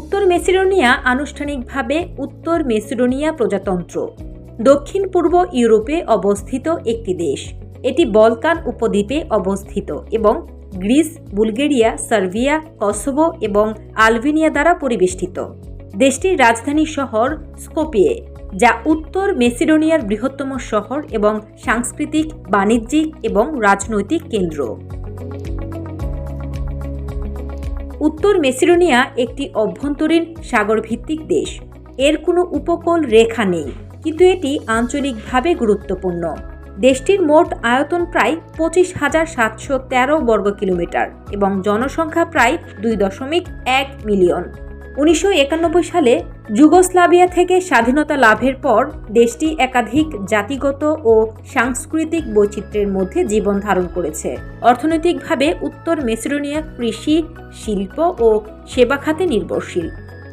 উত্তর মেসিডোনিয়া আনুষ্ঠানিকভাবে উত্তর মেসিডোনিয়া প্রজাতন্ত্র। দক্ষিণ পূর্ব ইউরোপে অবস্থিত একটি দেশ। এটি বলকান উপদ্বীপে অবস্থিত এবং গ্রিস, বুলগেরিয়া, সার্বিয়া, কসোভো এবং আলবেনিয়া দ্বারা পরিবেষ্টিত। দেশটির রাজধানী শহর স্কোপিয়ে, যা উত্তর মেসিডোনিয়ার বৃহত্তম শহর এবং সাংস্কৃতিক, বাণিজ্যিক এবং রাজনৈতিক কেন্দ্র। উত্তর মেসিডোনিয়া একটি অভ্যন্তরীণ সাগরভিত্তিক দেশ। এর কোনো উপকূল রেখা নেই, কিন্তু এটি আঞ্চলিকভাবে গুরুত্বপূর্ণ। দেশটির মোট আয়তন প্রায় পঁচিশ হাজার সাতশো তেরো বর্গ কিলোমিটার এবং জনসংখ্যা প্রায় দুই দশমিক এক মিলিয়ন। উনিশশো একানব্বই সালে যুগোস্লাভিয়া থেকে স্বাধীনতা লাভের পর দেশটি একাধিক জাতিগত ও সাংস্কৃতিক বৈচিত্র্যের মধ্যে জীবন ধারণ করেছে। অর্থনৈতিকভাবে উত্তর মেসিডোনিয়া কৃষি, শিল্প ও সেবা খাতে নির্ভরশীল।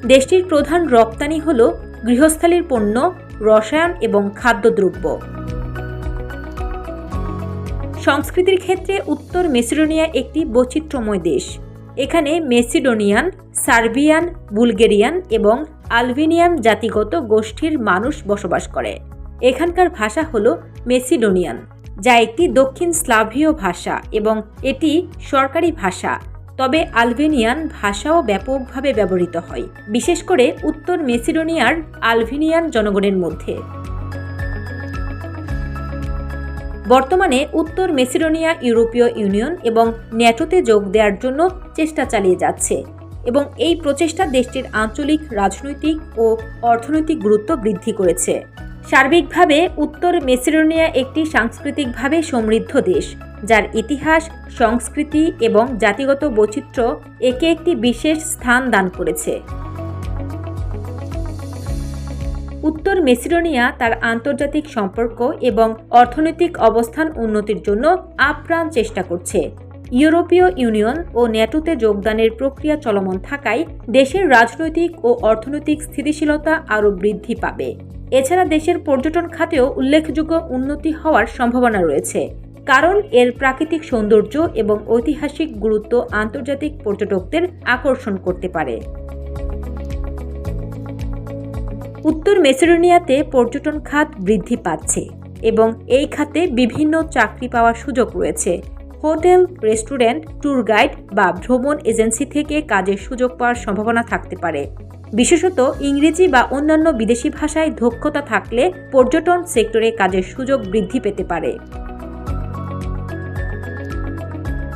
দেশটির প্রধান রপ্তানি হল গৃহস্থালির পণ্য, রসায়ন এবং খাদ্যদ্রব্য। সংস্কৃতির ক্ষেত্রে উত্তর মেসিডোনিয়া একটি বৈচিত্র্যময় দেশ। এখানে মেসিডোনিয়ান, সার্বিয়ান, বুলগেরিয়ান এবং আলবেনিয়ান জাতিগত গোষ্ঠীর মানুষ বসবাস করে। এখানকার ভাষা হল মেসিডোনিয়ান, যা একটি দক্ষিণ স্লাভীয় ভাষা এবং এটি সরকারি ভাষা, তবে আলবেনিয়ান ভাষাও ব্যাপকভাবে ব্যবহৃত হয়, বিশেষ করে উত্তর মেসিডোনিয়ার আলবেনিয়ান জনগণের মধ্যে। বর্তমানে উত্তর মেসিডোনিয়া ইউরোপীয় ইউনিয়ন এবং ন্যাটোতে যোগ দেওয়ার জন্য চেষ্টা চালিয়ে যাচ্ছে এবং এই প্রচেষ্টা দেশটির আঞ্চলিক রাজনৈতিক ও অর্থনৈতিক গুরুত্ব বৃদ্ধি করেছে। সার্বিকভাবে উত্তর মেসিডোনিয়া একটি সাংস্কৃতিকভাবে সমৃদ্ধ দেশ, যার ইতিহাস, সংস্কৃতি এবং জাতিগত বৈচিত্র্য একে একটি বিশেষ স্থান দান করেছে। উত্তর মেসিডোনিয়া তার আন্তর্জাতিক সম্পর্ক এবং অর্থনৈতিক অবস্থান উন্নতির জন্য আপ্রাণ চেষ্টা করছে। ইউরোপীয় ইউনিয়ন ও ন্যাটোতে যোগদানের প্রক্রিয়া চলমান থাকায় দেশের রাজনৈতিক ও অর্থনৈতিক স্থিতিশীলতা আরও বৃদ্ধি পাবে। এছাড়া দেশের পর্যটন খাতেও উল্লেখযোগ্য উন্নতি হওয়ার সম্ভাবনা রয়েছে। কারণ এর প্রাকৃতিক সৌন্দর্য এবং ঐতিহাসিক গুরুত্ব আন্তর্জাতিক পর্যটকদের আকর্ষণ করতে পারে। উত্তর মেসিডোনিয়াতে পর্যটন খাত বৃদ্ধি পাচ্ছে এবং এই খাতে বিভিন্ন চাকরি পাওয়ার সুযোগ রয়েছে। হোটেল, রেস্টুরেন্ট, ট্যুর গাইড বা ভ্রমণ এজেন্সি থেকে কাজের সুযোগ পাওয়ার সম্ভাবনা থাকতে পারে। বিশেষত ইংরেজি বা অন্যান্য বিদেশি ভাষায় দক্ষতা থাকলে পর্যটন সেক্টরে কাজের সুযোগ বৃদ্ধি পেতে পারে।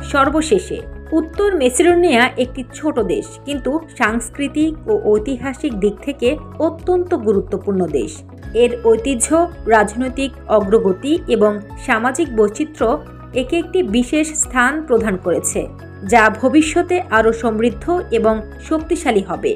সর্বশেষে উত্তর মেসিডোনিয়া একটি ছোট দেশ, কিন্তু সাংস্কৃতিক ও ঐতিহাসিক দিক থেকে অত্যন্ত গুরুত্বপূর্ণ দেশ। এর ঐতিহ্য, রাজনৈতিক অগ্রগতি এবং সামাজিক বৈচিত্র্য একে একটি বিশেষ স্থান প্রদান করেছে, যা ভবিষ্যতে আরও সমৃদ্ধ এবং শক্তিশালী হবে।